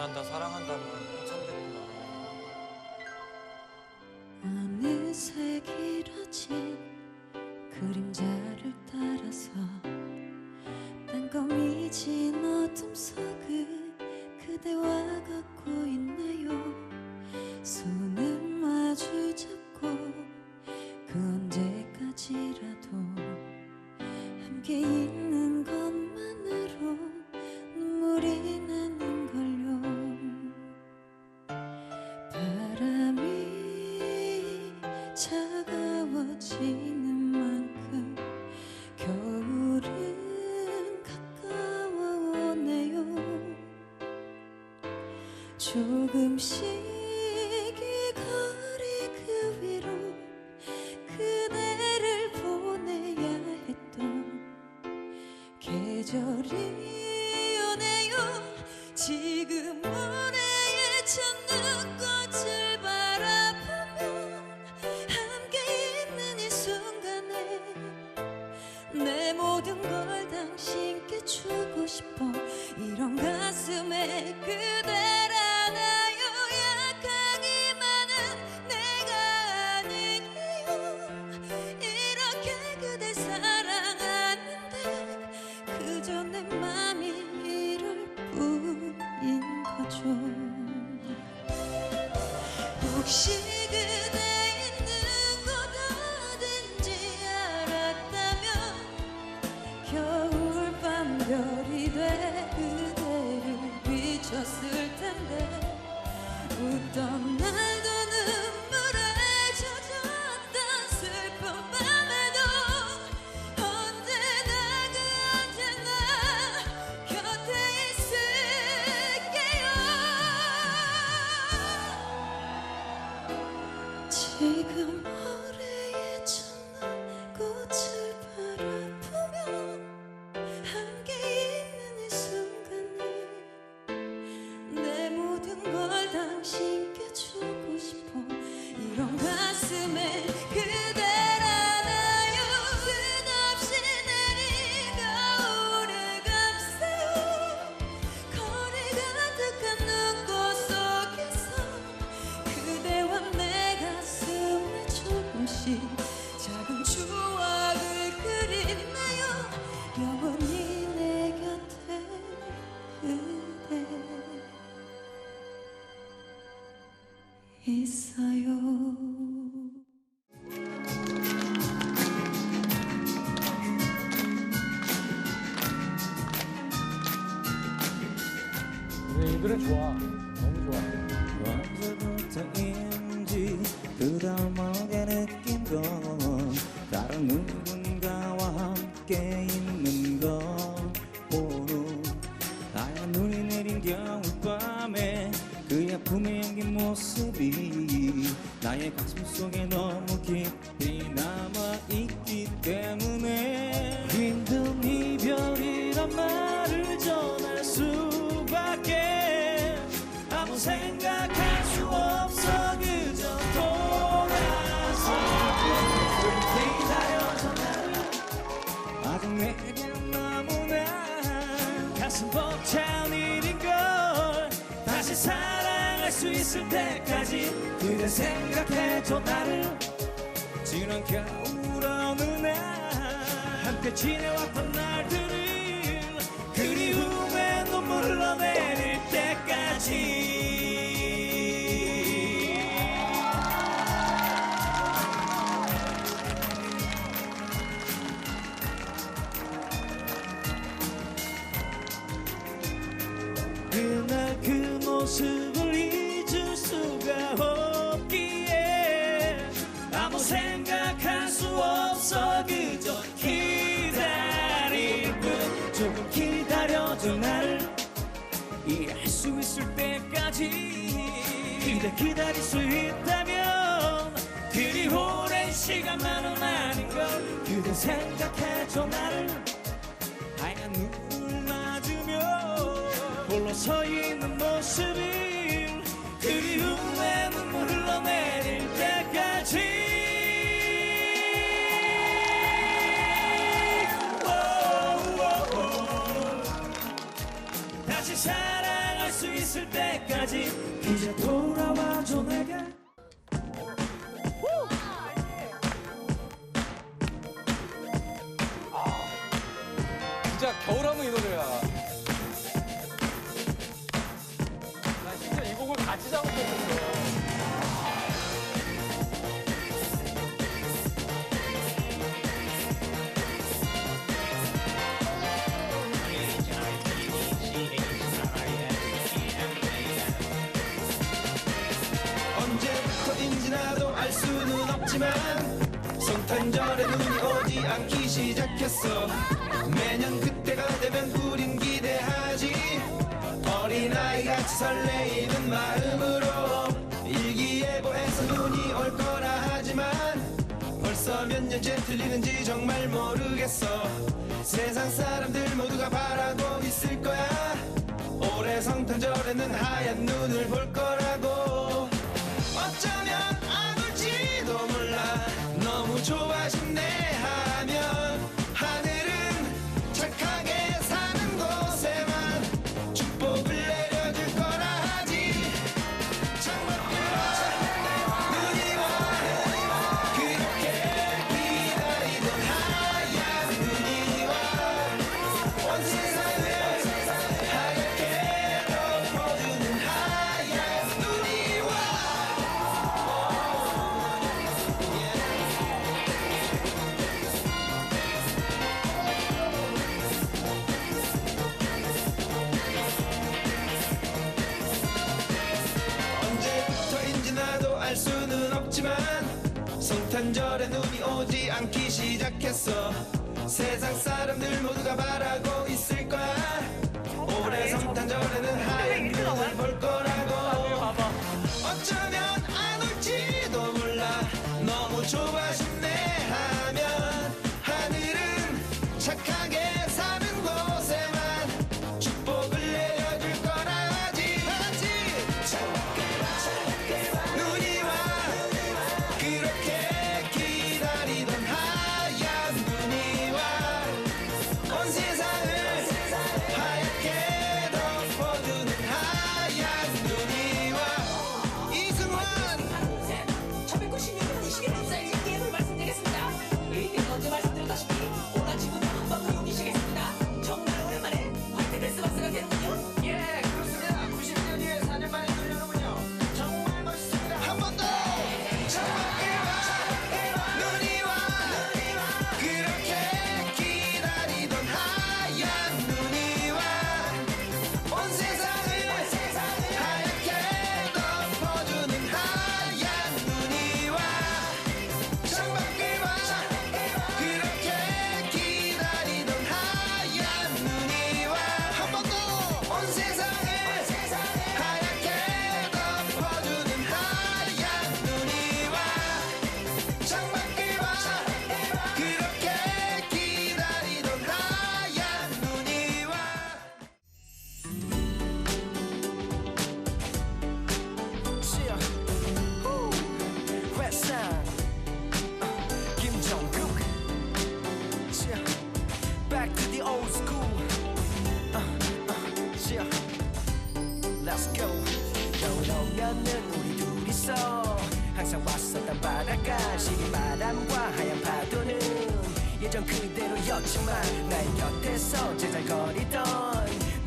원한다 사랑한다면 한참 됐구나 어느새 길어진 그림자를 따라서 딴거미진 어둠 속을 그대와 걷고 있나요? 손을 마주 잡고 그 언제까지라도 함께 조금씩 이 거리 그 위로 그대를 보내야 했던 계절이오네요. 뿐인 거죠. 혹시 Rama. 생각해줘 나를. 지난 겨울 어느 날 함께 지내왔던 날들을 그리움에 눈물 흘러내릴 때까지. 그날 그 모습 기다릴 수 있다면 그리 오랜 시간만은 아닌걸 그대 생각해줘 나를. 하얀 눈을 맞으며 홀로 서 있는 모습 같이 설레이는 마음으로 일기예보에서 눈이 올 거라 하지만 벌써 몇 년째 틀리는지 정말 모르겠어. 세상 사람들 모두가 바라고 있을 거야. 올해 성탄절에는 하얀 눈을 볼 거라고. 어쩌면 아울지도 몰라. 너무 좋아진네. 없지만 성탄절에 눈이 오지 않기 시작했어. 세상 사람들 모두가 바라고 있을 거야. 올해 성탄절에는 하얀 눈을 볼 거라고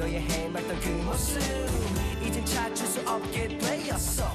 너의 헤맸던 그 모습. 이젠 찾을 수 없게 되었어.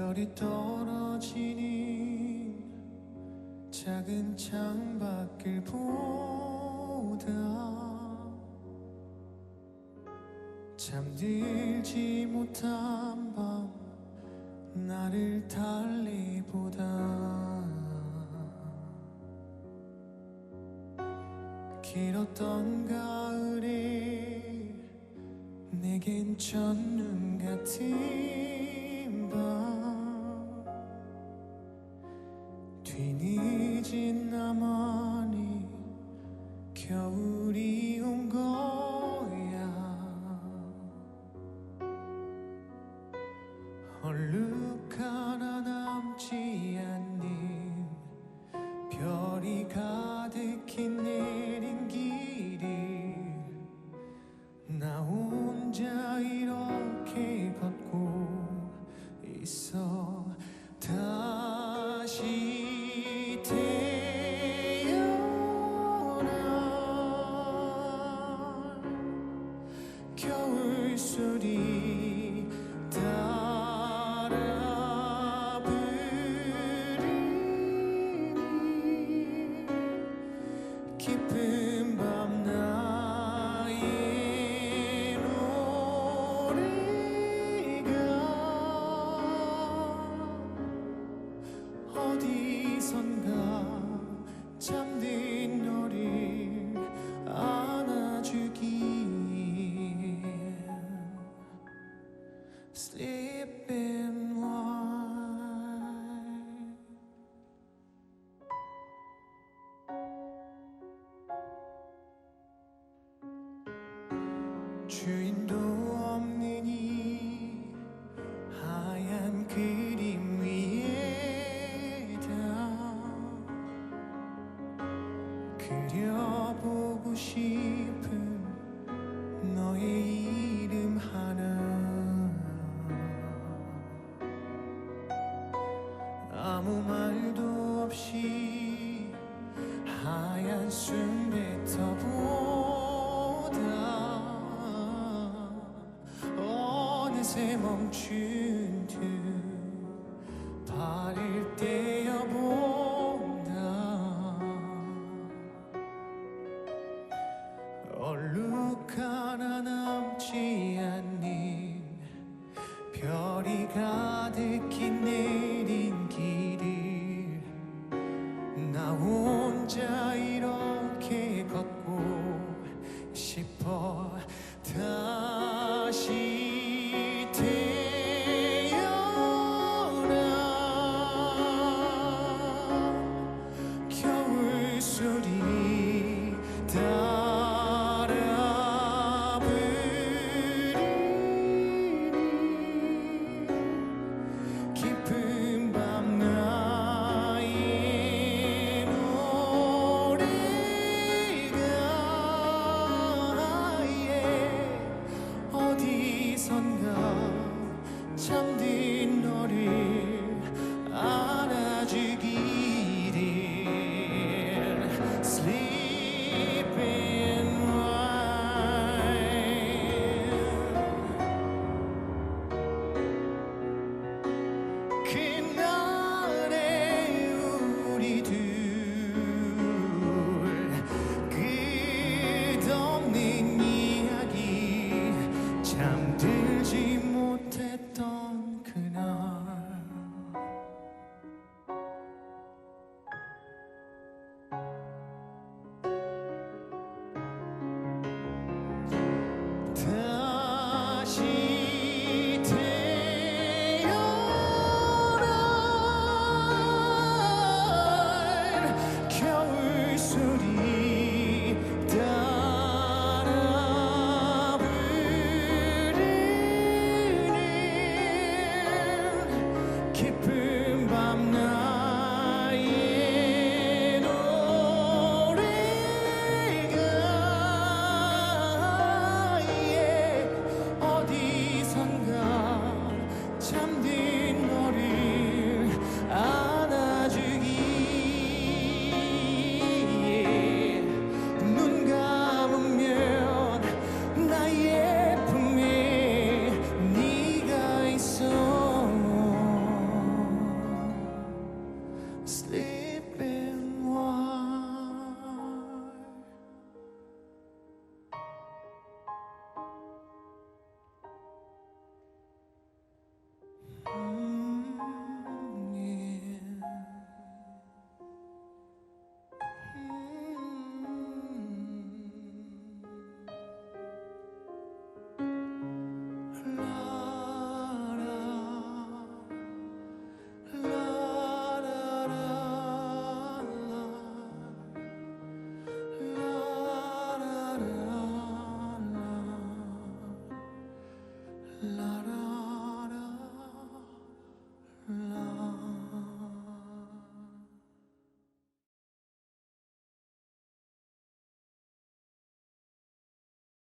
별이 떨어지니 작은 창밖을 보다 잠들지 못한 밤 나를 달리 보다 길었던 가을이 내겐 첫눈 같은 밤 比你近那么。